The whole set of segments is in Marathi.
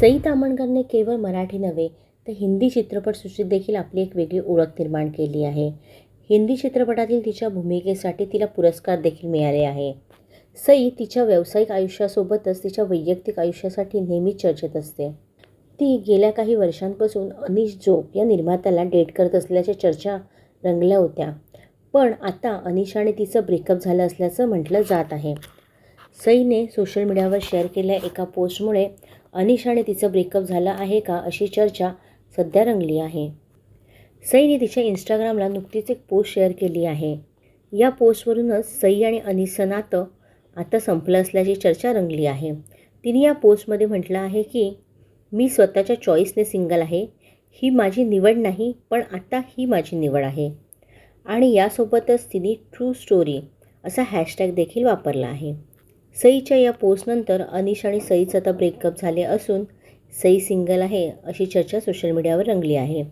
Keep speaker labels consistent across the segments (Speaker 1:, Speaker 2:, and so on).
Speaker 1: सई तामणकरने केवळ मराठी नव्हे तर हिंदी चित्रपटसृष्टीत देखील आपली एक वेगळी ओळख निर्माण केली आहे. हिंदी चित्रपटातील तिच्या भूमिकेसाठी तिला पुरस्कार देखील मिळाले आहे. सई तिच्या व्यावसायिक आयुष्यासोबतच तिच्या वैयक्तिक आयुष्यासाठी नेहमीच चर्चेत असते. ती गेल्या काही वर्षांपासून अनिश जोग या निर्मात्याला डेट करत असल्याच्या चर्चा रंगल्या होत्या. पण आता अनिश आणि तिचं ब्रेकअप झालं असल्याचं म्हटलं जात आहे. सईने सोशल मीडियावर शेअर केलेल्या एका पोस्टमुळे अनिश आणि तिचं ब्रेकअप झालं आहे का अशी चर्चा सध्या रंगली आहे. सईने तिच्या इंस्टाग्रामला नुकतीच एक पोस्ट शेअर केली आहे. या पोस्टवरूनच सई आणि अनिसचं नातं आता संपलं असल्याची चर्चा रंगली आहे. तिने या पोस्टमध्ये म्हटलं आहे की मी स्वतःच्या चॉईसने सिंगल आहे. ही माझी निवड नाही पण आता ही माझी निवड आहे. आणि यासोबतच तिने ट्रू स्टोरी असा हॅशटॅग देखील वापरला आहे. सईच्या या पोस्टनंतर अनिश आणि सईचं आता ब्रेकअप झाले असून सई सिंगल आहे अशी चर्चा सोशल मीडियावर रंगली आहे.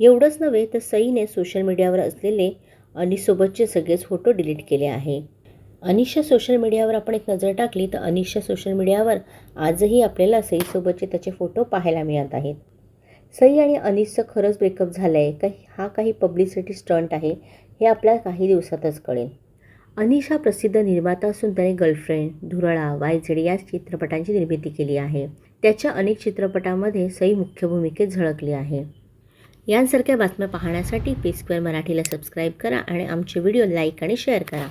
Speaker 1: एवढंच नव्हे तर सईने सोशल मीडियावर असलेले अनिशसोबतचे सगळेच फोटो डिलीट केले आहे. अनिशा सोशल मीडियावर आपण एक नजर टाकली तर अनिशा सोशल मीडियावर आजही आपल्याला सईसोबतचे त्याचे फोटो पाहायला मिळत आहेत. सई आणि अनिशचं खरंच ब्रेकअप झालं आहे का हा काही पब्लिसिटी स्टंट आहे हे आपल्याला काही दिवसातच कळेल. अनिश हा प्रसिद्ध निर्माता असून त्याने गर्लफ्रेंड धुरळा वायझेड या चित्रपटांची निर्मिती केली आहे. त्याच्या अनेक चित्रपटांमध्ये सई मुख्य भूमिकेत झळकली आहे. यांसारख्या बातम्या पाहण्यासाठी पी स्क्वेअर मराठीला सबस्क्राईब करा आणि आमचे व्हिडिओ लाईक आणि शेअर करा.